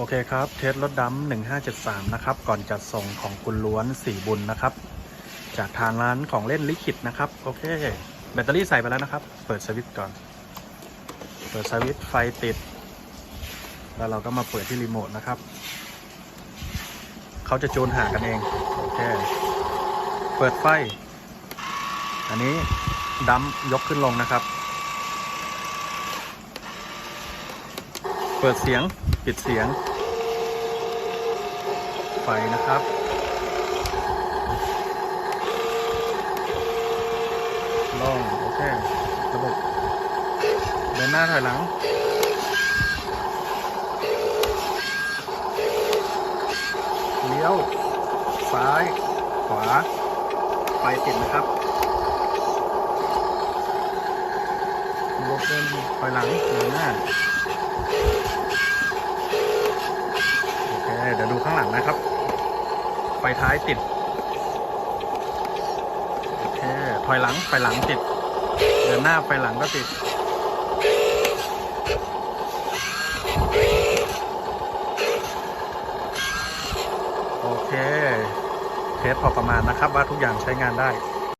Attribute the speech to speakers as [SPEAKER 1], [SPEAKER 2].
[SPEAKER 1] โอเคครับ เทสรถดำ1573 นะครับ ก่อนจัดส่งของคุณล้วนสีบุญนะครับ จากทางร้านของเล่นลิขิตนะครับ โอเค แบตเตอรี่ใส่ไปแล้วนะครับ เปิดสวิตช์ก่อน เปิดสวิตช์ไฟติด แล้วเราก็มาเปิดที่รีโมทนะครับ เขาจะจูนหากันเอง โอเค เปิดไฟ อันนี้ดัมยกขึ้นลงนะครับ เปิดเสียงปิดเสียง ไฟนะครับลองโอเค ระบบเดินหน้าถอยหลังเลี้ยว ซ้าย ขวา ไฟติดนะครับระบบเดินถอยหลังเดินหน้า โอเคเดี๋ยวดูข้างหลังนะครับ ไฟท้ายติด โอเค ถอยหลัง ไฟหลังติด เดินหน้าไฟหลังก็ติดโอเค เทสพอประมาณนะครับว่าทุกอย่างใช้งานได้